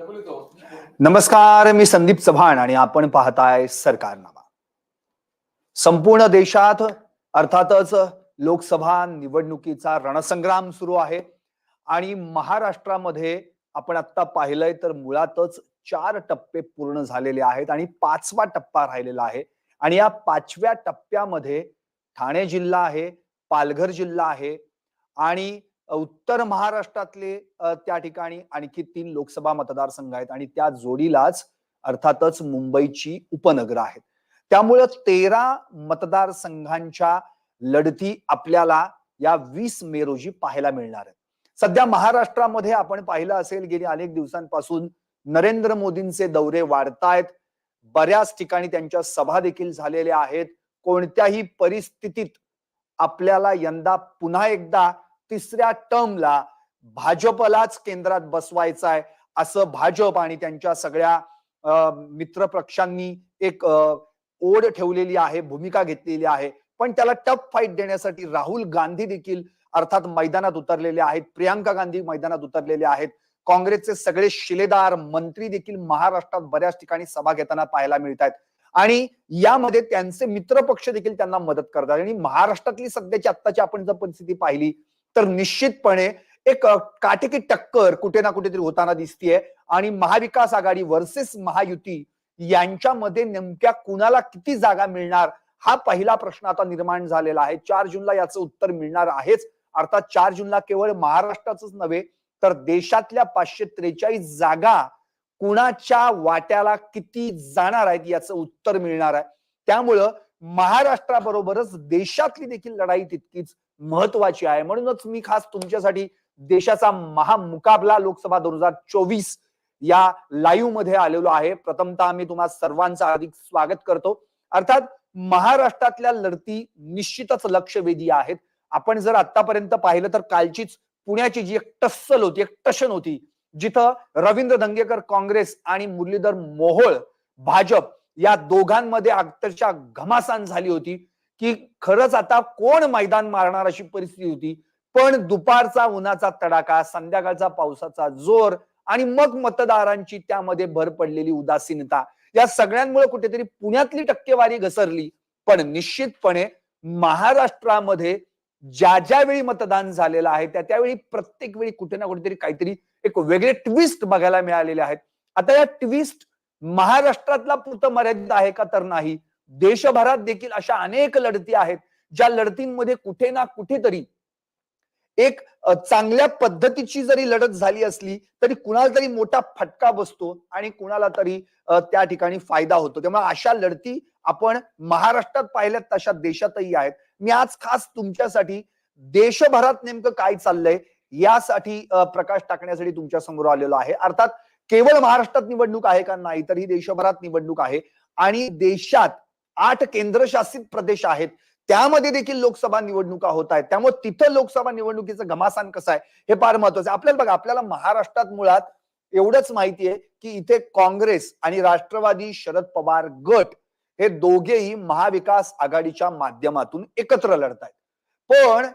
नमस्कार मी संदीप चव्हाण आणि आपण पाहताय सरकारनामा. संपूर्ण देशात अर्थातच लोकसभा निवडणुकीचा रणसंग्राम सुरू आहे आणि महाराष्ट्रामध्ये आपण आता पाहिलंय तर मुळातच चार टप्पे पूर्ण झालेले आहेत आणि पाचवा टप्पा राहिलेला आहे. आणि या पाचव्या टप्प्यामध्ये ठाणे जिल्हा आहे पालघर जिल्हा आहे आणि उत्तर महाराष्ट्रातले त्या ठिकाणी आणखी तीन लोकसभा मतदारसंघ आहेत आणि त्या जोडीलाच अर्थातच मुंबईची उपनगर आहेत. त्यामुळं तेरा मतदारसंघांच्या लढती आपल्याला या वीस मे रोजी पाहायला मिळणार आहेत. सध्या महाराष्ट्रामध्ये आपण पाहिलं असेल गेली अनेक दिवसांपासून नरेंद्र मोदींचे दौरे वाढतायत. बऱ्याच ठिकाणी त्यांच्या सभा देखील झालेल्या आहेत. कोणत्याही परिस्थितीत आपल्याला यंदा पुन्हा एकदा तिसऱ्या टर्मला भाजपलाच केंद्रात बसवायचं आहे असं भाजप आणि त्यांच्या सगळ्या मित्र पक्षांनी एक ओढ ठेवलेली आहे भूमिका घेतलेली आहे. पण त्याला टफ फाईट देण्यासाठी राहुल गांधी देखील अर्थात मैदानात उतरलेले आहेत प्रियांका गांधी मैदानात उतरलेले आहेत. काँग्रेसचे सगळे शिलेदार मंत्री देखील महाराष्ट्रात बऱ्याच ठिकाणी सभा घेताना पाहायला मिळत आहेत आणि यामध्ये त्यांचे मित्र पक्ष देखील त्यांना मदत करतात. आणि महाराष्ट्रातली सध्याची आत्ताची आपण जर परिस्थिती पाहिली तर निश्चितपणे एक काटेकी टक्कर कुठे ना कुठेतरी होताना दिसतीये. आणि महाविकास आघाडी वर्सेस महायुती यांच्यामध्ये नेमक्या कुणाला किती जागा मिळणार हा पहिला प्रश्न आता निर्माण झालेला आहे. चार जूनला याचं उत्तर मिळणार आहेच. अर्थात चार जूनला केवळ महाराष्ट्राचंच नव्हे तर देशातल्या पाचशे त्रेचाळीस जागा कुणाच्या वाट्याला किती जाणार आहेत याचं उत्तर मिळणार आहे. त्यामुळं महाराष्ट्राबरोबरच देशातली देखील लढाई तितकीच महत्वाची आहे. म्हणूनच मी खास तुमच्यासाठी देशाचा महामुकाबला लोकसभा दोन हजार चोवीस या लाईव्हमध्ये आलेलो आहे. प्रथमतः मी तुम्हा सर्वांचं अधिक स्वागत करतो. अर्थात महाराष्ट्रातल्या लढती निश्चितच लक्षवेधी आहेत. आपण जर आतापर्यंत पाहिलं तर कालचीच पुण्याची जी एक टस्सल होती एक टशन होती जिथं रवींद्र धंगेकर काँग्रेस आणि मुरलीधर मोहोळ भाजप या दोघांमध्ये अक्षरशः घमासान झाली होती की खरंच आता कोण मैदान मारणार अशी परिस्थिती होती. पण दुपारचा उन्हाचा तडाखा संध्याकाळचा पावसाचा जोर आणि मग मतदारांची त्यामध्ये भर पडलेली उदासीनता या सगळ्यांमुळे कुठेतरी पुण्यातली टक्केवारी घसरली. पण निश्चितपणे महाराष्ट्रामध्ये ज्या ज्या वेळी मतदान झालेलं आहे त्या त्यावेळी प्रत्येक वेळी कुठे ना कुठेतरी काहीतरी एक वेगळे ट्विस्ट बघायला मिळालेले आहेत. आता या ट्विस्ट महाराष्ट्रातला पुरतं मर्यादित आहे का तर नाही? देशभरात देखील अशा अनेक लढती आहेत ज्या लढतींमध्ये कुठे ना कुठेतरी एक चांगल्या पद्धतीची जरी लढत झाली असली तरी कुणाला तरी मोठा फटका बसतो आणि कुणाला तरी त्या ठिकाणी फायदा होतो. त्यामुळे अशा लढती आपण महाराष्ट्रात पाहिल्यात तशा देशातही आहेत. मी आज खास तुमच्यासाठी देशभरात नेमकं काय चाललंय यासाठी प्रकाश टाकण्यासाठी तुमच्यासमोर आलेलो आहे. अर्थात केवळ महाराष्ट्रात निवडणूक आहे का नाही तर ही देशभरात निवडणूक आहे. आणि देशात आठ केंद्रशासित प्रदेश आहेत. त्यामध्ये देखील लोकसभा निवडणुका होत आहेत. त्यामुळे तिथं लोकसभा निवडणुकीचं घमासान कसं आहे हे फार महत्वाचं आहे. आपल्याला बघा आपल्याला महाराष्ट्रात मुळात एवढंच माहिती आहे की इथे काँग्रेस आणि राष्ट्रवादी शरद पवार गट हे दोघेही महाविकास आघाडीच्या माध्यमातून एकत्र लढत आहेत. पण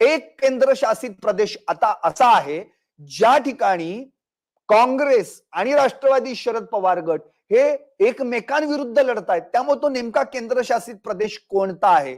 एक केंद्रशासित प्रदेश आता असा आहे ज्या ठिकाणी काँग्रेस आणि राष्ट्रवादी शरद पवार गट हे एकमेकांविरुद्ध लढत आहेत. त्यामुळे तो नेमका केंद्रशासित प्रदेश कोणता आहे?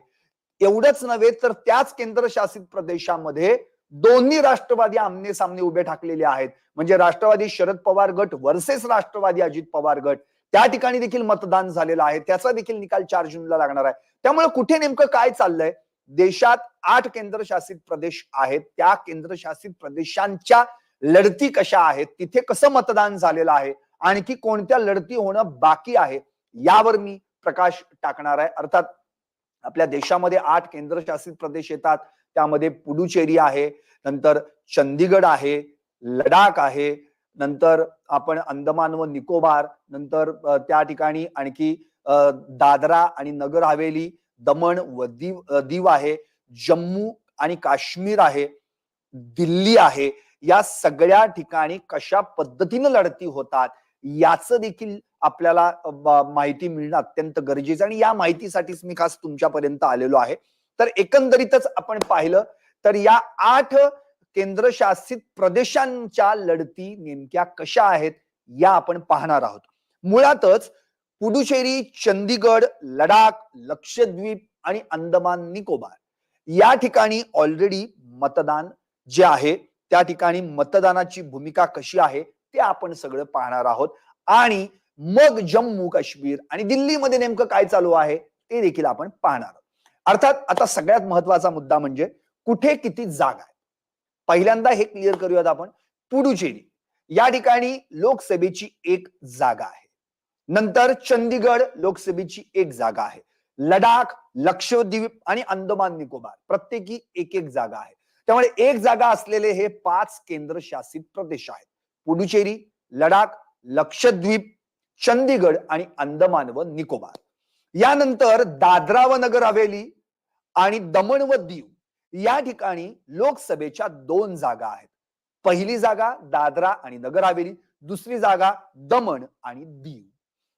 एवढंच नव्हे तर त्याच केंद्रशासित प्रदेशामध्ये दोन्ही राष्ट्रवादी आमने सामने उभे ठाकलेले आहेत. म्हणजे राष्ट्रवादी शरद पवार गट वर्सेस राष्ट्रवादी अजित पवार गट. त्या ठिकाणी देखील मतदान झालेलं आहे. त्याचा देखील निकाल चार जूनला लागणार आहे. त्यामुळे कुठे नेमकं काय चाललंय? देशात आठ केंद्रशासित प्रदेश आहेत. त्या केंद्रशासित प्रदेशांच्या लढती कशा आहेत तिथे कसं मतदान झालेलं आहे आणखी कोणत्या लढती होणं बाकी आहे यावर मी प्रकाश टाकणार आहे. अर्थात आपल्या देशामध्ये आठ केंद्रशासित प्रदेश येतात त्यामध्ये पुडुचेरी आहे नंतर चंदीगड आहे लडाख आहे नंतर आपण अंदमान व निकोबार नंतर त्या ठिकाणी आणखी दादरा आणि नगर हवेली दमण व दीव दीव आहे जम्मू आणि काश्मीर आहे दिल्ली आहे या सगळ्या ठिकाणी कशा पद्धतीनं लढती होतात याचं देखील आपल्याला माहिती मिळणं अत्यंत गरजेचं आणि या माहितीसाठीच मी खास तुमच्यापर्यंत आलेलो आहे. तर एकंदरीतच आपण पाहिलं तर या आठ केंद्रशासित प्रदेशांच्या लढती नेमक्या कशा आहेत या आपण पाहणार आहोत. मुळातच पुडुचेरी चंदीगड लडाख लक्षद्वीप आणि अंदमान निकोबार या ठिकाणी ऑलरेडी मतदान जे आहे त्या ठिकाणी मतदानाची भूमिका कशी आहे ते आपण सगळं पाहणार आहोत. आणि मग जम्मू काश्मीर आणि दिल्लीमध्ये नेमकं काय चालू आहे ते देखील आपण पाहणार आहोत. अर्थात आता सगळ्यात महत्त्वाचा मुद्दा म्हणजे कुठे किती जागा आहे पहिल्यांदा हे क्लिअर करूयात आपण. पुडुचेरी या ठिकाणी लोकसभेची एक जागा आहे. नंतर चंदीगड लोकसभेची एक जागा आहे. लडाख लक्षद्वीप आणि अंदमान निकोबार प्रत्येकी एक एक जागा आहे. त्यामुळे एक जागा असलेले हे पाच केंद्रशासित प्रदेश आहेत. पुडुचेरी लडाख लक्षद्वीप चंदीगड आणि अंदमान व निकोबार. यानंतर दादरा व नगर हवेली आणि दमण व दीव या ठिकाणी लोकसभेच्या दोन जागा आहेत. पहिली जागा दादरा आणि नगर हवेली दुसरी जागा दमण आणि दीव.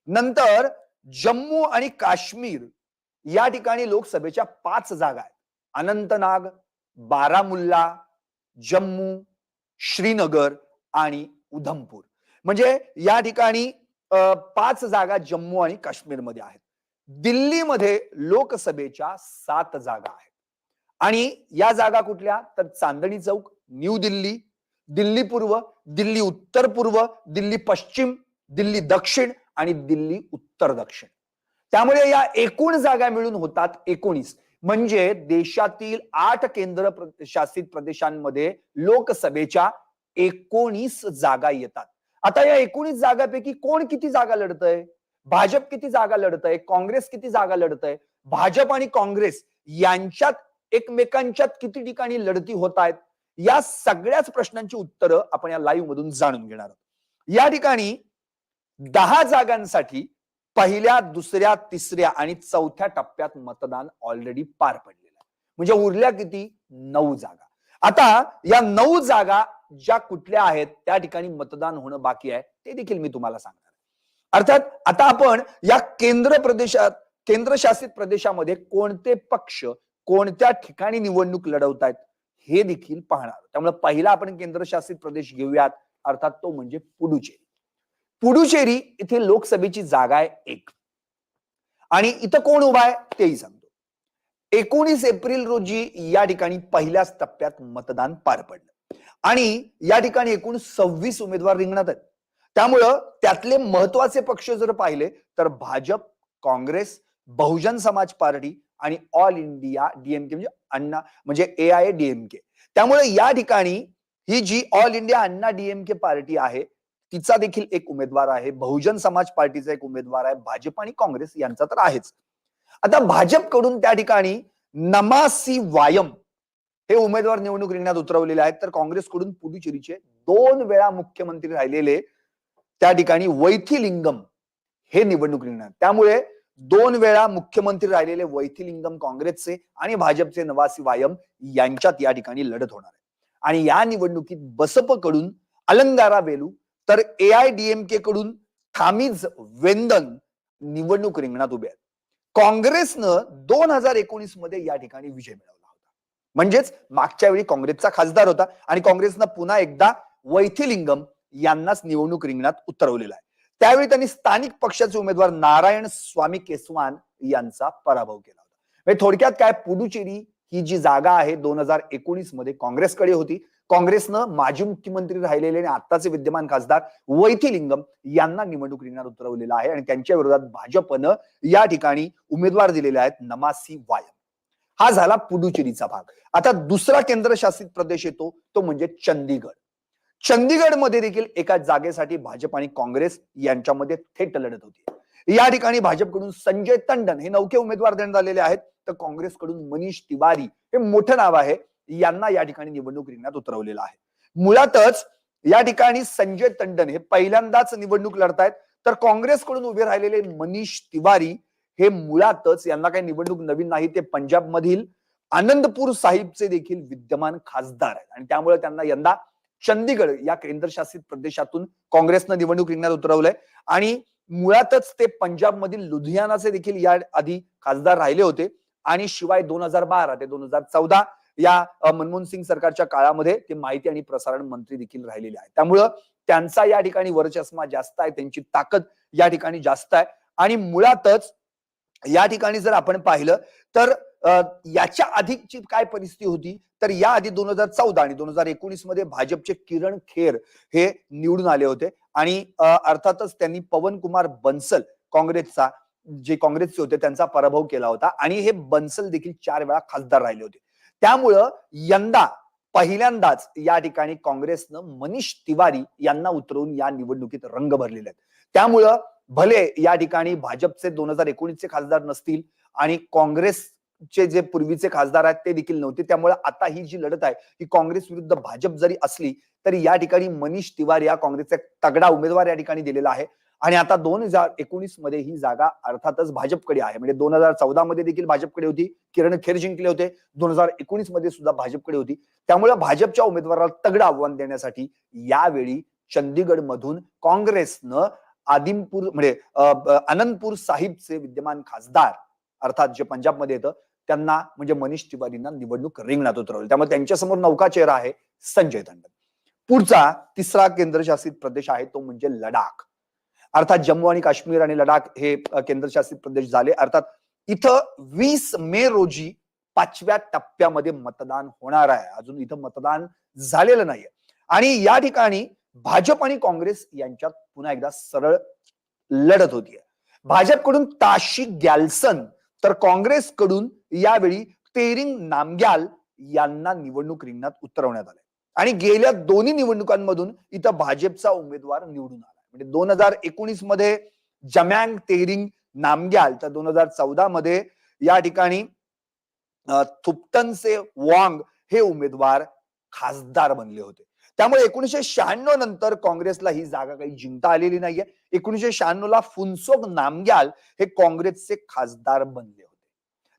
नंतर जम्मू आणि काश्मीर या ठिकाणी लोकसभेच्या पाच जागा आहेत. अनंतनाग बारामुल्ला जम्मू श्रीनगर आणि उधमपूर. म्हणजे या ठिकाणी पाच जागा जम्मू आणि काश्मीरमध्ये आहेत. दिल्लीमध्ये लोकसभेच्या सात जागा आहेत. आणि या जागा कुठल्या? तर चांदणी चौक न्यू दिल्ली दिल्ली पूर्व दिल्ली उत्तर पूर्व दिल्ली पश्चिम दिल्ली दक्षिण आणि दिल्ली उत्तर दक्षिण. त्यामुळे या एकूण जागा मिळून होतात एकोणीस. म्हणजे देशातील आठ केंद्र शासित प्रदेशांमध्ये लोकसभेच्या एकोणीस जागा येतात. आता या एकोणीस जागापैकी कोण किती जागा लढतय? भाजप किती जागा लढतय? काँग्रेस किती जागा लढतय? भाजप आणि काँग्रेस यांच्यात एकमेकांच्यात किती ठिकाणी लढती होत आहेत? या सगळ्याच प्रश्नांची उत्तरं आपण या लाईव्ह मधून जाणून घेणार आहोत. या ठिकाणी दहा जागांसाठी पहिल्या दुसऱ्या तिसऱ्या आणि चौथ्या टप्प्यात मतदान ऑलरेडी पार पडलेलं आहे. म्हणजे उरल्या किती? नऊ जागा. आता या नऊ जागा ज्या कुठल्या आहेत त्या ठिकाणी मतदान होणं बाकी आहे ते देखील मी तुम्हाला सांगणार अर्थात आता आपण या केंद्र प्रदेशात केंद्रशासित प्रदेशामध्ये कोणते पक्ष कोणत्या ठिकाणी निवडणूक लढवत आहेत हे देखील पाहणार त्यामुळे पहिला आपण केंद्रशासित प्रदेश घेऊयात अर्थात तो म्हणजे पुडुचेरी. पुडुचेरी इथे लोकसभेची जागा आहे एक. आणि इथं कोण उभा आहे? तेही सांगतो. एकोणीस एप्रिल रोजी या ठिकाणी पहिल्याच टप्प्यात मतदान पार पडलं. आणि या ठिकाणी एकूण सव्वीस उमेदवार रिंगणात आहेत. त्यामुळं त्यातले महत्त्वाचे पक्ष जर पाहिले तर भाजप काँग्रेस बहुजन समाज पार्टी आणि ऑल इंडिया डीएमके म्हणजे अण्णा म्हणजे ए आय डीएमके. त्यामुळे या ठिकाणी ही जी All India Anna DMK party आहे तिचा देखील एक उमेदवार आहे. बहुजन समाज पार्टीचा एक उमेदवार आहे. भाजप आणि काँग्रेस यांचा तर आहेच. आता भाजपकडून त्या ठिकाणी नमासी वायम हे उमेदवार निवडणूक रिंगणात उतरवलेले आहेत. तर काँग्रेसकडून पुदुचेरीचे दोन वेळा मुख्यमंत्री राहिलेले त्या ठिकाणी वैथिलिंगम हे निवडणूक रिंगणात. त्यामुळे दोन वेळा मुख्यमंत्री राहिलेले वैथिलिंगम काँग्रेसचे आणि भाजपचे नवासी वायम यांच्यात या ठिकाणी लढत होणार आहे. आणि या निवडणुकीत बसपकडून अलंगारा वेलू तर ए आय डीएमके कडून खामीज वेंदन निवडणूक रिंगणात उभे आहेत. काँग्रेसनं दोन हजार एकोणीसमध्ये या ठिकाणी विजय मिळवला होता. म्हणजेच मागच्या वेळी काँग्रेसचा खासदार होता आणि काँग्रेसनं पुन्हा एकदा वैथिलिंगम यांनाच निवडणूक रिंगणात उतरवलेला आहे. त्यावेळी त्यांनी स्थानिक पक्षाचे उमेदवार नारायण स्वामी केसवान यांचा पराभव केला होता. म्हणजे थोडक्यात काय पुडुचेरी ही जी जागा आहे दोन हजार एकोणीसमध्ये काँग्रेसकडे होती. काँग्रेसनं माजी मुख्यमंत्री राहिलेले आणि आत्ताचे विद्यमान खासदार वैथिलिंगम यांना निवडणूक रिंगणात उतरवलेला आहे. आणि त्यांच्या विरोधात भाजपनं या ठिकाणी उमेदवार दिलेले आहेत नमासी वायम. हा झाला पुडुचेरीचा भाग. आता दुसरा केंद्रशासित प्रदेश येतो तो म्हणजे चंदीगड. चंदीगडमध्ये देखील एका जागेसाठी भाजप आणि काँग्रेस यांच्यामध्ये थेट लढत होती. या ठिकाणी भाजपकडून संजय तंडन हे नौके उमेदवार देण्यात आलेले आहेत. तर काँग्रेसकडून मनीष तिवारी हे मोठं नाव आहे. यांना या ठिकाणी निवडणूक रिंगणात उतरवलेलं आहे. मुळातच या ठिकाणी संजय तंडन हे पहिल्यांदाच निवडणूक लढतायत. तर काँग्रेसकडून उभे राहिलेले मनीष तिवारी हे मुळातच यांना काही निवडणूक नवीन नाही ते पंजाब मधील आनंदपूर साहिबचे देखील विद्यमान खासदार आहेत. आणि त्यामुळे त्यांना यंदा चंदीगड या केंद्रशासित प्रदेशातून काँग्रेसनं निवडणूक रिंगणात उतरवलंय. आणि मुळातच ते पंजाब मधील लुधियानाचे देखील या आधी खासदार राहिले होते. आणि शिवाय दोन हजार बारा ते दोन हजार चौदा या मनमोहन सिंग सरकारच्या काळामध्ये ते माहिती आणि प्रसारण मंत्री देखील राहिलेले आहेत. त्यामुळं त्यांचा या ठिकाणी वरचष्मा जास्त आहे त्यांची ताकद या ठिकाणी जास्त आहे. आणि मुळातच या ठिकाणी जर आपण पाहिलं तर याच्या आधीची काय परिस्थिती होती? तर या आधी दोन हजार चौदा आणि दोन हजार एकोणीसमध्ये भाजपचे किरण खेर हे निवडून आले होते. आणि अर्थातच त्यांनी पवन कुमार बन्सल काँग्रेसचा जे काँग्रेसचे होते त्यांचा पराभव केला होता. आणि हे बन्सल देखील चार वेळा खासदार राहिले होते. त्यामुळं यंदा पहिल्यांदाच या ठिकाणी काँग्रेसनं मनीष तिवारी यांना उतरवून या निवडणुकीत रंग भरलेले आहेत. त्यामुळं भले या ठिकाणी भाजपचे दोन हजार एकोणीसचे खासदार नसतील आणि काँग्रेसचे जे पूर्वीचे खासदार आहेत ते देखील नव्हते त्यामुळे आता ही जी लढत आहे ही काँग्रेस विरुद्ध भाजप जरी असली तरी या ठिकाणी मनीष तिवारी या काँग्रेसचा तगडा उमेदवार या ठिकाणी दिलेला आहे. आणि आता दोन हजार एकोणीसमध्ये ही जागा अर्थातच भाजपकडे आहे. म्हणजे दोन हजार चौदा मध्ये देखील भाजपकडे होती. किरण खेर जिंकले होते. दोन हजार एकोणीसमध्ये सुद्धा भाजपकडे होती. त्यामुळे भाजपच्या उमेदवाराला तगडं आव्हान देण्यासाठी यावेळी चंदीगड मधून काँग्रेसनं आदिमपूर म्हणजे अनंतपूर साहिबचे विद्यमान खासदार अर्थात जे पंजाबमध्ये येतं त्यांना म्हणजे मनीष तिवारींना निवडणूक रिंगणात उतरवली. त्यामुळे त्यांच्यासमोर नौका चेहरा आहे संजय दंड पुढचा तिसरा केंद्रशासित प्रदेश आहे तो म्हणजे लडाख. अर्थात जम्मू आणि काश्मीर आणि लडाख हे केंद्रशासित प्रदेश झाले. अर्थात इथं वीस मे रोजी पाचव्या टप्प्यामध्ये मतदान होणार आहे. अजून इथं मतदान झालेलं नाहीये. आणि या ठिकाणी भाजप आणि काँग्रेस यांच्यात पुन्हा एकदा सरळ लढत होतीये. भाजपकडून ताशी गॅल्सन तर काँग्रेसकडून यावेळी तेरिंग नामग्याल यांना निवडणूक रिंगणात उतरवण्यात आले आणि गेल्या दोन्ही निवडणुकांमधून इथं भाजपचा उमेदवार निवडून आला. म्हणजे दोन हजार एकोणीसमध्ये जम्यांग तेरिंग नामग्याल तर दोन हजार चौदा मध्ये या ठिकाणी अ, थुप्तनसे वांग हे उमेदवार खासदार बनले होते. त्यामुळे एकोणीशे शहाण्णव नंतर काँग्रेसला ही जागा काही जिंकता आलेली नाहीये. एकोणीशे शहाण्णव ला फुनसोक नामग्याल हे काँग्रेसचे खासदार बनले होते.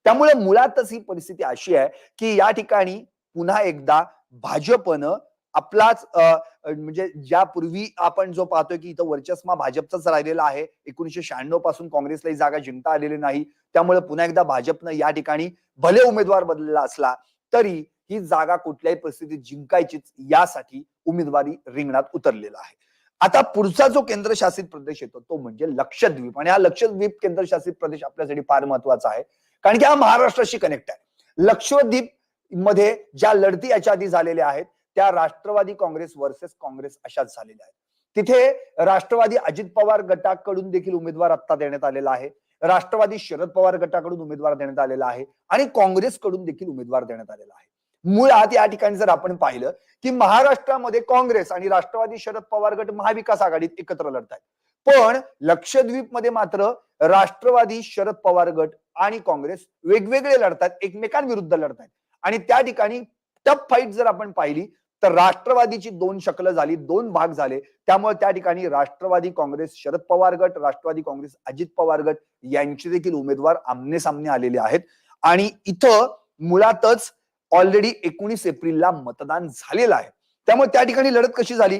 त्यामुळे मुळातच ही परिस्थिती अशी आहे की या ठिकाणी पुन्हा एकदा भाजपनं आपलाच म्हणजे ज्या म्हणजे ज्यापूर्वी आपण जो पाहतोय की इथं वर्चस्मा भाजपचाच राहिलेला आहे. एकोणीशे शहाण्णवपासून काँग्रेसला ही जागा जिंकता आलेली नाही. त्यामुळे पुन्हा एकदा भाजपनं या ठिकाणी भले उमेदवार बदलला असला तरी ही जागा कुठल्याही परिस्थितीत जिंकायचीच यासाठी उमेदवारी रिंगणात उतरलेला आहे. आता पुढचा जो केंद्रशासित प्रदेश येतो तो म्हणजे लक्षद्वीप. आणि हा लक्षद्वीप केंद्रशासित प्रदेश आपल्यासाठी फार महत्त्वाचा आहे. कारण की हा महाराष्ट्राशी कनेक्ट आहे. लक्षद्वीपमध्ये ज्या लढती याच्या आधी झालेल्या आहेत त्या राष्ट्रवादी काँग्रेस वर्सेस काँग्रेस अशाच झालेल्या आहेत. तिथे राष्ट्रवादी अजित पवार गटाकडून देखील उमेदवार आता देण्यात आलेला आहे. राष्ट्रवादी शरद पवार गटाकडून उमेदवार देण्यात आलेला आहे आणि काँग्रेसकडून देखील उमेदवार देण्यात आलेला आहे. मुळात या ठिकाणी जर आपण पाहिलं की महाराष्ट्रामध्ये काँग्रेस आणि राष्ट्रवादी शरद पवार गट महाविकास आघाडीत एकत्र लढत आहेत. पण लक्षद्वीपमध्ये मात्र राष्ट्रवादी शरद पवार गट आणि काँग्रेस वेगवेगळे लढतात एकमेकांविरुद्ध लढतात आणि त्या ठिकाणी टफ फाईट जर आपण पाहिली तर राष्ट्रवादीची दोन शकलं झाली दोन भाग झाले. त्यामुळे त्या ठिकाणी राष्ट्रवादी काँग्रेस शरद पवार गट राष्ट्रवादी काँग्रेस अजित पवार गट यांचे देखील उमेदवार आमने सामने आलेले आहेत. आणि इथं मुळातच ऑलरेडी एकोणीस एप्रिलला मतदान झालेलं आहे. त्यामुळे त्या ठिकाणी लढत कशी झाली?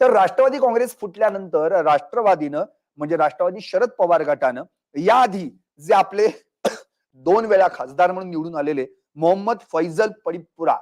तर राष्ट्रवादी काँग्रेस फुटल्यानंतर राष्ट्रवादीनं म्हणजे राष्ट्रवादी शरद पवार गटानं याआधी जे आपले दोन वेळा खासदार म्हणून निवडून आलेले मोहम्मद फैजल पडिपुरा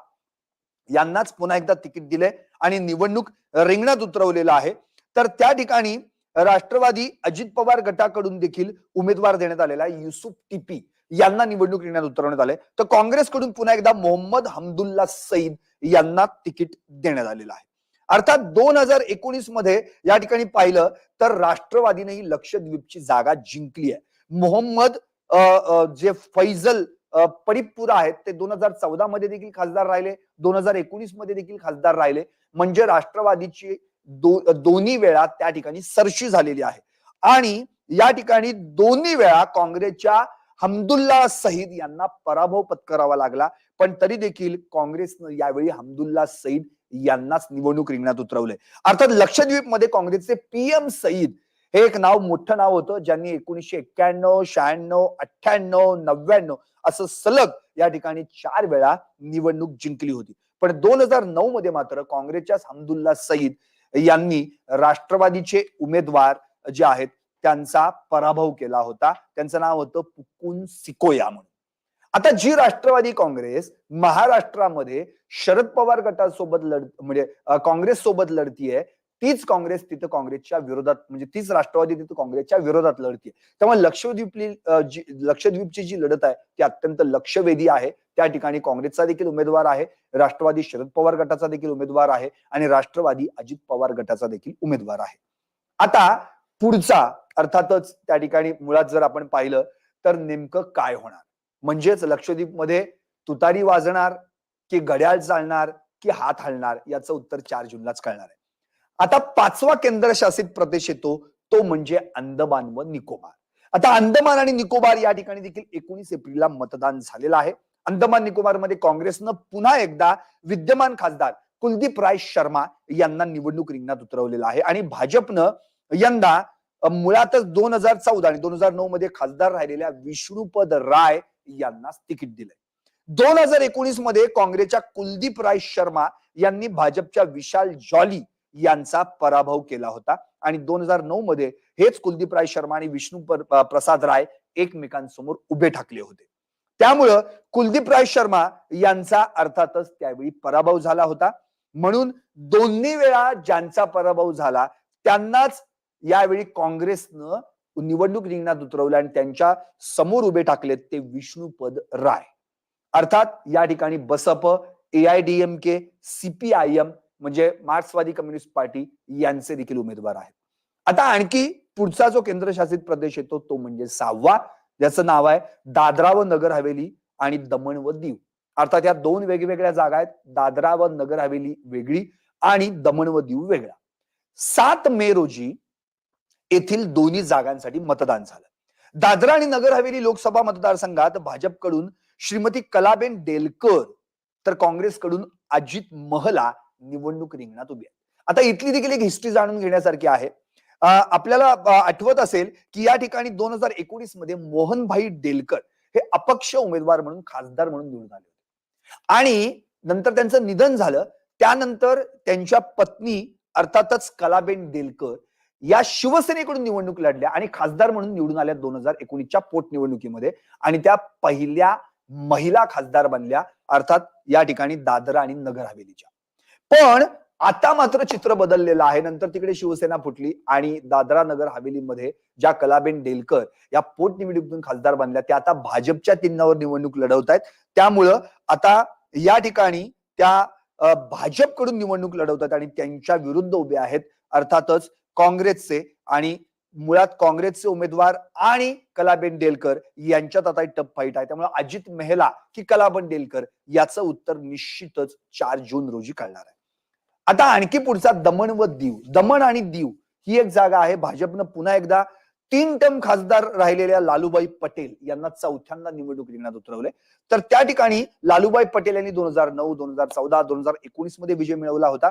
यांनाच पुन्हा एकदा तिकीट दिले आणि निवडणूक रिंगणात उतरवलेलं आहे. तर त्या ठिकाणी राष्ट्रवादी अजित पवार गटाकडून देखील उमेदवार देण्यात आलेला आहे. युसुफ टिपी यांना निवडणूक रिंगणात उतरवण्यात आले तर काँग्रेसकडून पुन्हा एकदा मोहम्मद हमदुल्ला सईद यांना तिकीट देण्यात आलेलं आहे. अर्थात दोन हजार एकोणीसमध्ये या ठिकाणी पाहिलं तर राष्ट्रवादीने ही लक्षद्वीपची जागा जिंकली आहे. मोहम्मद जे फैजल अ, आहेत. ते दोन हजार चौदा मध्ये देखील खासदार राहिले. दोन हजार एकोणीसमध्ये देखील खासदार राहिले. म्हणजे राष्ट्रवादीची दो, दोन्ही वेळा त्या ठिकाणी सरशी झालेली आहे. आणि या ठिकाणी दोन्ही वेळा काँग्रेसच्या हमदुल्ला सईद यांना पराभव पत्करावा लागला. पण तरी देखील काँग्रेसनं यावेळी हमदुल्ला सईद यांनाच निवडणूक रिंगणात उतरवले अर्थात लक्षद्वीपमध्ये काँग्रेसचे पीएम सईद हे एक नाव मोठं नाव होतं. ज्यांनी एकोणीसशे एक्क्याण्णव शहाण्णव अठ्ठ्याण्णव नव्याण्णव असं सलग या ठिकाणी चार वेळा निवडणूक जिंकली होती. पण दोन हजार नऊ मध्ये मात्र काँग्रेसच्याच हमदुल्ला सईद यांनी राष्ट्रवादीचे उमेदवार जे आहेत त्यांचा पराभव केला होता. त्यांचं नाव होतं पुकुन सिकोया म्हणून. आता जी राष्ट्रवादी काँग्रेस महाराष्ट्रामध्ये शरद पवार गटासोबत लढ म्हणजे काँग्रेस सोबत लढतीये तीच काँग्रेस तिथं काँग्रेसच्या विरोधात म्हणजे तीच राष्ट्रवादी तिथं काँग्रेसच्या विरोधात लढते त्यामुळे लक्षद्वीपली लक्षद्वीपची जी लढत आहे ती अत्यंत लक्षवेधी आहे. त्या ठिकाणी काँग्रेसचा देखील उमेदवार आहे राष्ट्रवादी शरद पवार गटाचा देखील उमेदवार आहे आणि राष्ट्रवादी अजित पवार गटाचा देखील उमेदवार आहे. आता पुढचा अर्थातच त्या ठिकाणी मुळात जर आपण पाहिलं तर नेमकं काय होणार? म्हणजेच लक्षद्वीपमध्ये तुतारी वाजणार की घड्याळ चालणार की हात हलणार याचं उत्तर चार जूनलाच कळणार आहे. आता पाचवा केंद्रशासित प्रदेश येतो तो म्हणजे अंदमान व निकोबार. आता अंदमान आणि निकोबार या ठिकाणी देखील एकोणीस एप्रिलला मतदान झालेलं आहे. अंदमान निकोबारमध्ये काँग्रेसनं पुन्हा एकदा विद्यमान खासदार कुलदीप राय शर्मा यांना निवडणूक रिंगणात उतरवलेलं आहे. आणि भाजपनं यंदा मुळातच दोन हजार चौदा आणि दोन हजार नऊ मध्ये खासदार राहिलेल्या विष्णुपद राय यांना तिकीट दिलंय. दोन हजार एकोणीसमध्ये काँग्रेसच्या कुलदीप राय शर्मा यांनी भाजपच्या विशाल जॉली यांचा पराभव केला होता. आणि दोन हजार नऊ मध्ये हेच कुलदीप राय शर्मा आणि विष्णू प्रसाद राय एकमेकांसमोर उभे ठाकले होते. त्यामुळं कुलदीप राय शर्मा यांचा अर्थातच त्यावेळी पराभव झाला होता. म्हणून दोन्ही वेळा ज्यांचा पराभव झाला त्यांनाच यावेळी काँग्रेसनं निवडणूक रिंगणात उतरवलं आणि त्यांच्यासमोर उभे टाकलेत ते विष्णुपद राय. अर्थात या ठिकाणी बसप एआयडीएमके सीपीआयएम म्हणजे मार्क्सवादी कम्युनिस्ट पार्टी यांचे देखील उमेदवार आहेत. आता आणखी पुढचा जो केंद्रशासित प्रदेश येतो तो म्हणजे सहावा. ज्याचं नाव आहे दादरा व नगर हवेली आणि दमण व दीव. अर्थात या दोन वेगवेगळ्या जागा आहेत. दादरा व नगर हवेली वेगळी आणि दमण व दीव वेगळा. सात मे रोजी येथील दोन्ही जागांसाठी मतदान झालं. दादरा आणि नगर हवेली लोकसभा मतदारसंघात भाजपकडून श्रीमती कलाबेन डेलकर तर काँग्रेसकडून अजित महला निवडणूक रिंगणात उभी आहे आता इथली देखील एक हिस्ट्री जाणून घेण्यासारखी आहे. आपल्याला आठवत असेल की या ठिकाणी दोन हजार एकोणीसमध्ये मोहनभाई डेलकर हे अपक्ष उमेदवार म्हणून खासदार म्हणून निवडून आले होते. आणि नंतर त्यांचं निधन झालं. त्यानंतर त्यांच्या पत्नी अर्थातच कलाबेन डेलकर या शिवसेनेकडून निवडणूक लढल्या आणि खासदार म्हणून निवडून आल्या दोन हजार एकोणीसच्या पोटनिवडणुकीमध्ये. आणि त्या पहिल्या महिला खासदार बनल्या अर्थात या ठिकाणी दादरा आणि नगर हवेलीच्या. पण आता मात्र चित्र बदललेलं आहे. नंतर तिकडे शिवसेना फुटली आणि दादरा नगर हवेलीमध्ये ज्या कलाबेन डेलकर या पोटनिवडणुकीतून खासदार बनल्या त्या आता भाजपच्या चिन्हावर निवडणूक लढवत आहेत. त्यामुळं आता या ठिकाणी त्या भाजपकडून निवडणूक लढवतात आणि त्यांच्या विरुद्ध उभे आहेत. अर्थातच काँग्रेसचे आणि मुळात काँग्रेसचे उमेदवार आणि कलाबेन डेलकर यांच्यात आता एक टप फाईट आहे. त्यामुळे अजित मेहला की कलाबेन डेलकर याचं उत्तर निश्चितच चार जून रोजी कळणार आहे. आता आणखी पुढचा दमण व दीव. दमण आणि दीव ही एक जागा आहे. भाजपनं पुन्हा एकदा तीन टर्म खासदार राहिलेल्या लालूबाई पटेल यांना चौथ्यांदा निवडणूक रिंगणात उतरवले तर त्या ठिकाणी लालूबाई पटेल यांनी दोन हजार नऊ दोन हजार चौदा दोन हजार एकोणीसमध्ये विजय मिळवला होता.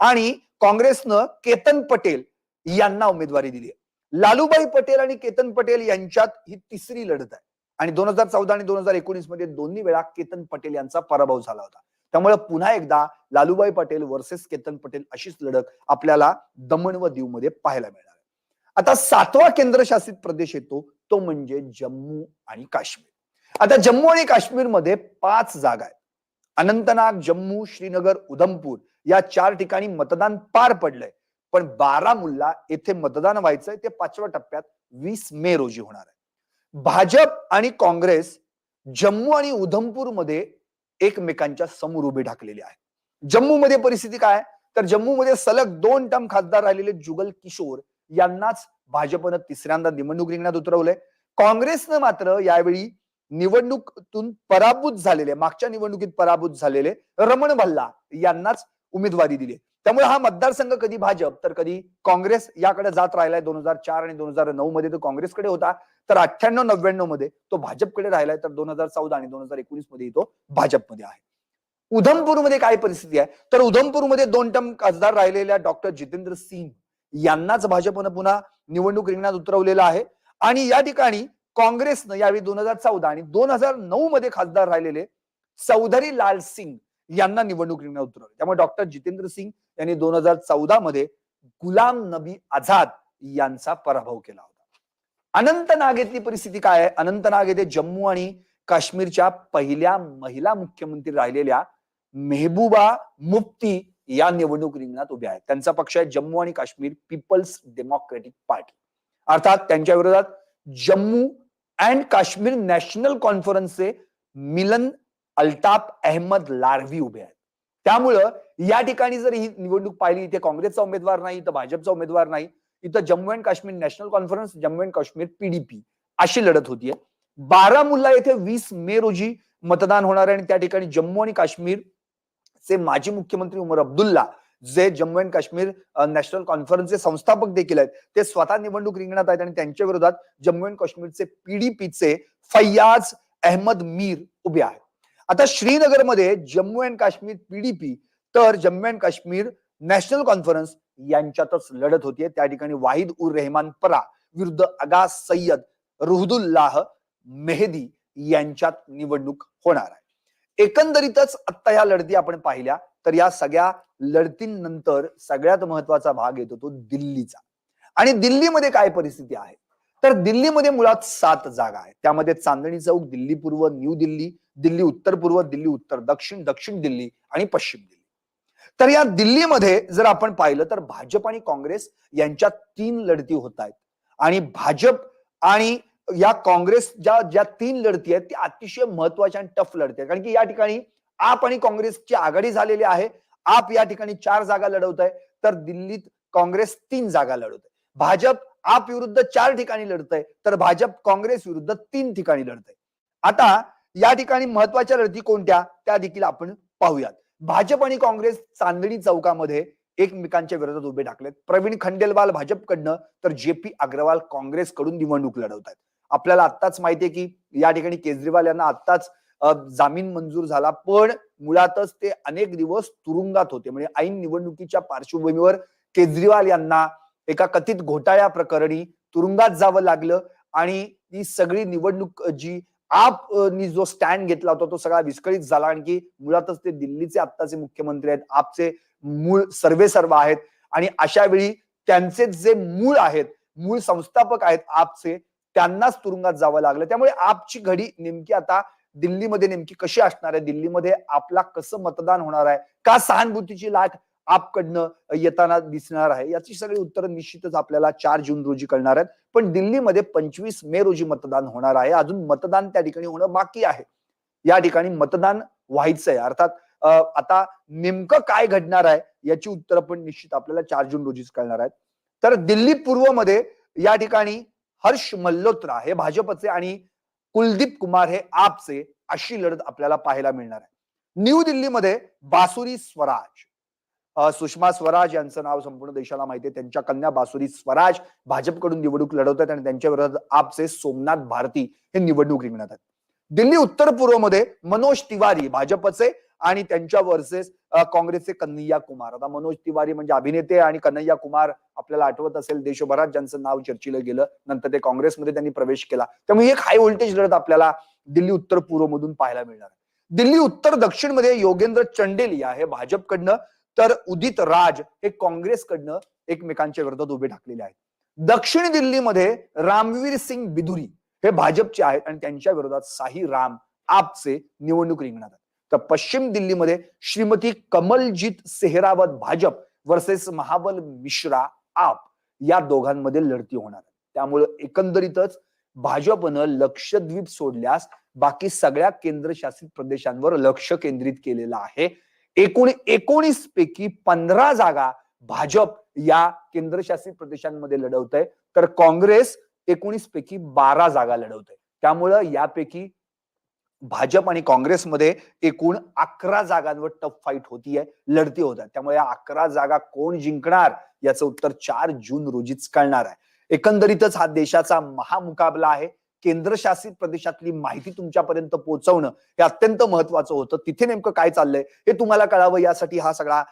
आणि काँग्रेसनं केतन पटेल यांना उमेदवारी दिली लालूबाई पटेल आणि केतन पटेल यांच्यात ही तिसरी लढत आहे. आणि दोन हजार चौदा आणि दोन हजार एकोणीसमध्ये दोन्ही वेळा केतन पटेल यांचा पराभव झाला होता. त्यामुळे पुन्हा एकदा लालूबाई पटेल वर्सेस केतन पटेल अशीच लढत आपल्याला दमण व दीवमध्ये पाहायला मिळणार आहे. आता सातवा केंद्रशासित प्रदेश येतो तो म्हणजे जम्मू आणि काश्मीर. आता जम्मू आणि काश्मीरमध्ये पाच जागा आहेत. अनंतनाग जम्मू श्रीनगर उधमपूर या चार ठिकाणी मतदान पार पडलंय. पण बारामुल्ला येथे मतदान व्हायचंय ते पाचव्या टप्प्यात वीस मे रोजी होणार आहे. भाजप आणि काँग्रेस जम्मू आणि उधमपूरमध्ये एकमेकांच्या समोर उभे ठाकलेले आहे जम्मू मध्ये परिस्थिती काय तर जम्मू मध्ये सलग दोन टर्म खासदार राहिलेले जुगल किशोर यांनाच भाजपनं तिसऱ्यांदा निवडणूक रिंगणात उतरवलंय. काँग्रेसनं मात्र यावेळी निवडणुकीतून पराभूत झालेले मागच्या निवडणुकीत पराभूत झालेले रमण भल्ला यांनाच उमेदवारी दिली त्यामुळे हा मतदारसंघ कधी भाजप तर कधी काँग्रेस याकडे जात राहिलाय दोन हजार चार आणि दोन हजार नऊ मध्ये तो काँग्रेसकडे होता. तर अठ्ठ्याण्णव नव्याण्णवमध्ये तो भाजपकडे राहिलाय तर दोन हजार चौदा आणि दोन हजार एकोणीसमध्ये तो भाजपमध्ये आहे. उधमपूरमध्ये काय परिस्थिती आहे? तर उधमपूरमध्ये दोन टर्म खासदार राहिलेल्या डॉक्टर जितेंद्र सिंग यांनाच भाजपनं पुन्हा निवडणूक रिंगणात उतरवलेलं आहे. आणि या ठिकाणी काँग्रेसनं यावेळी दोन हजार चौदा आणि दोन हजार नऊ मध्ये खासदार राहिलेले चौधरी लाल सिंग यांना निवडणूक रिंगणात उतरवले. त्यामुळे डॉक्टर जितेंद्र सिंग यांनी दोन हजार चौदा मध्ये गुलाम नबी आझाद यांचा पराभव केला होता. अनंतनाग येथली परिस्थिती काय आहे? अनंतनाग येथे जम्मू आणि काश्मीरच्या पहिल्या महिला मुख्यमंत्री राहिलेल्या मेहबूबा मुफ्ती या निवडणूक रिंगणात उभ्या आहेत. त्यांचा पक्ष आहे जम्मू आणि काश्मीर पीपल्स डेमोक्रेटिक पार्टी. अर्थात त्यांच्या विरोधात जम्मू अँड काश्मीर नॅशनल कॉन्फरन्सचे मिलन अल्ताफ अहमद लारवी उभे आहेत. त्यामुळं या ठिकाणी जर ही निवडणूक पाहिली इथे काँग्रेसचा उमेदवार नाही तर भाजपचा उमेदवार नाही इथं Jammu and Kashmir National Conference Jammu and Kashmir PDP अशी लढत होतीये. बारामुल्ला येथे वीस मे रोजी मतदान होणार आहे आणि त्या ठिकाणी जम्मू आणि काश्मीर चे माजी मुख्यमंत्री उमर अब्दुल्ला जे जम्मू अँड काश्मीर नॅशनल कॉन्फरन्सचे संस्थापक देखील आहेत ते स्वतः निवडणूक रिंगणात आहेत आणि त्यांच्या विरोधात जम्मू अँड काश्मीरचे पीडीपीचे फैयाज अहमद मीर उभे आहेत. आता श्रीनगरमध्ये जम्मू अँड काश्मीर पीडीपी तर Jammu and Kashmir National Conference यांच्यातच लढत होतीये. त्या ठिकाणी वाहिद उर रेहमान परा विरुद्ध अगा सय्यद रुहदुल्लाह मेहदी यांच्यात निवडणूक होणार आहे. एकंदरीतच आता या लढती आपण पाहिल्या तर या सगळ्या लढतींनंतर सगळ्यात महत्त्वाचा भाग येतो तो दिल्लीचा. आणि दिल्लीमध्ये काय परिस्थिती आहे? तर दिल्लीमध्ये मुळात सात जागा आहेत. त्यामध्ये चांदणी चौक दिल्ली पूर्व न्यू दिल्ली दिल्ली उत्तर पूर्व दिल्ली उत्तर दक्षिण दक्षिण दिल्ली आणि पश्चिम दिल्ली. तर या दिल्लीमध्ये जर आपण पाहिलं तर भाजप आणि काँग्रेस यांच्यात तीन लढती होत आहेत. आणि भाजप आणि या काँग्रेस ज्या ज्या तीन लढती आहेत त्या अतिशय महत्त्वाच्या आणि टफ लढती आहेत. कारण की या ठिकाणी आप आणि काँग्रेसची आघाडी झालेली आहे. आप या ठिकाणी चार जागा लढवत आहे. तर दिल्लीत काँग्रेस तीन जागा लढवत आहे. भाजप आप विरुद्ध चार ठिकाणी लढत आहे. तर भाजप काँग्रेस विरुद्ध तीन ठिकाणी लढत आहे. आता या ठिकाणी महत्त्वाच्या लढती कोणत्या? त्या देखील आपण पाहूयात. भाजप आणि काँग्रेस चांदणी चौकामध्ये एकमेकांच्या विरोधात उभे टाकलेत. प्रवीण खंडेलवाल भाजपकडनं तर जे पी अग्रवाल काँग्रेसकडून निवडणूक लढवत आहेत आपल्याला आत्ताच माहितीये की या ठिकाणी केजरीवाल यांना आत्ताच जामीन मंजूर झाला. पण मुळातच ते अनेक दिवस तुरुंगात होते. म्हणजे ऐन निवडणुकीच्या पार्श्वभूमीवर केजरीवाल यांना एका कथित घोटाळ्या प्रकरणी तुरुंगात जावं लागलं आणि ही सगळी निवडणूक जी आप नी जो स्टँड घेतला होता तो सगळा विस्कळीत झाला. आणखी मुळातच ते दिल्लीचे आत्ताचे मुख्यमंत्री आहेत. आपचे मूळ सर्वे सर्व आहेत. आणि अशा वेळी त्यांचे जे मूळ आहेत मूळ संस्थापक आहेत आपचे त्यांनाच तुरुंगात जावं लागलं. त्यामुळे आपची घडी नेमकी आता दिल्लीमध्ये नेमकी कशी असणार आहे? दिल्लीमध्ये आपला कसं मतदान होणार आहे? का सहानुभूतीची लाट आपकडनं येताना दिसणार आहे. याची सगळी उत्तरं निश्चितच आपल्याला चार जून रोजी कळणार आहेत. पण दिल्लीमध्ये पंचवीस मे रोजी मतदान होणार आहे. अजून मतदान त्या ठिकाणी होणं बाकी आहे. या ठिकाणी मतदान व्हायचंय. अर्थात आता नेमकं काय घडणार आहे याची उत्तरं पण निश्चित आपल्याला चार जून रोजीच कळणार आहेत. तर दिल्ली पूर्वमध्ये या ठिकाणी हर्ष मल्होत्रा हे भाजपचे आणि कुलदीप कुमार हे आपचे अशी लढत आपल्याला पाहायला मिळणार आहे. न्यू दिल्लीमध्ये बासुरी स्वराज. सुषमा स्वराज यांचं नाव संपूर्ण देशाला माहिती आहे. त्यांच्या कन्या बासुरी स्वराज भाजपकडून निवडणूक लढवत आहेत आणि त्यांच्या विरोधात आपचे सोमनाथ भारती हे निवडणूक रिंगणात आहेत. दिल्ली उत्तर पूर्वमध्ये मनोज तिवारी भाजपचे आणि त्यांच्या वर्सेस काँग्रेसचे कन्हैया कुमार. आता मनोज तिवारी म्हणजे अभिनेते आणि कन्हैया कुमार आपल्याला आठवत असेल देशभरात ज्यांचं नाव चर्चिलं गेलं नंतर ते काँग्रेसमध्ये त्यांनी प्रवेश केला. त्यामुळे एक हाय व्होल्टेज लढत आपल्याला दिल्ली उत्तर पूर्व मधून पाहायला मिळणार दिल्ली उत्तर दक्षिणमध्ये योगेंद्र चंडेलिया हे भाजपकडनं तर उदित राज हे काँग्रेसकडनं एकमेकांच्या विरोधात उभे ठाकलेले आहेत. दक्षिण दिल्लीमध्ये रामवीर सिंग बिधुरी हे भाजपचे आहेत आणि त्यांच्या विरोधात साही राम आपचे निवडणूक रिंगणात आहेत. तर पश्चिम दिल्लीमध्ये श्रीमती कमलजीत सेहरावत भाजप वर्सेस महाबल मिश्रा आप या दोघांमध्ये लढती होणार आहेत. त्यामुळे एकंदरीतच भाजपनं लक्षद्वीप सोडल्यास बाकी सगळ्या केंद्रशासित प्रदेशांवर लक्ष केंद्रित केलेलं आहे. एकूण एकोणीस पैकी पंधरा जागा भाजप या केंद्रशासित प्रदेशांमध्ये लढवत आहे तर काँग्रेस एकोणीस पैकी बारा जागा लढवत आहे त्यामुळं यापैकी भाजप आणि काँग्रेसमध्ये एकूण अकरा जागांवर टफ फाईट होतीये लढती होत त्यामुळे या अकरा जागा कोण जिंकणार याचं उत्तर चार जून रोजीच कळणार आहे. एकंदरीतच हा देशाचा महामुकाबला आहे. केंद्रशासित प्रदेशातली माहिती तुमच्यापर्यंत पोहोचवणं हे अत्यंत महत्वाचं होतं. तिथे नेमकं काय चाललंय हे तुम्हाला कळावं. यासाठी हा सगळा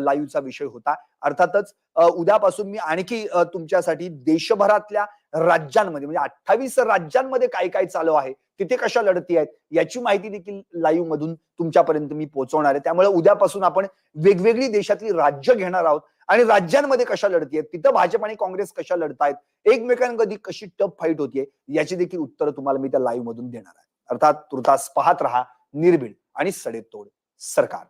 लाईव्हचा विषय होता. अर्थातच उद्यापासून मी आणखी तुमच्यासाठी देशभरातल्या राज्यांमध्ये म्हणजे अठ्ठावीस राज्यांमध्ये काय काय चालू आहे तिथे कशा लढती आहेत याची माहिती देखील लाईव्ह मधून तुमच्यापर्यंत मी पोहोचवणार आहे. त्यामुळे उद्यापासून आपण वेगवेगळी देशातली राज्य घेणार आहोत. आणि राज्यांमध्ये कशा लढतीयेत? तिथं भाजप आणि काँग्रेस कशा लढतायत? एकमेकांमध्ये कशी टफ फाईट होतीये? याची देखील उत्तरं तुम्हाला मी त्या लाईव्ह मधून देणार आहे. अर्थात तुर्तास पाहत राहा निर्भीड आणि सडेतोड सरकार.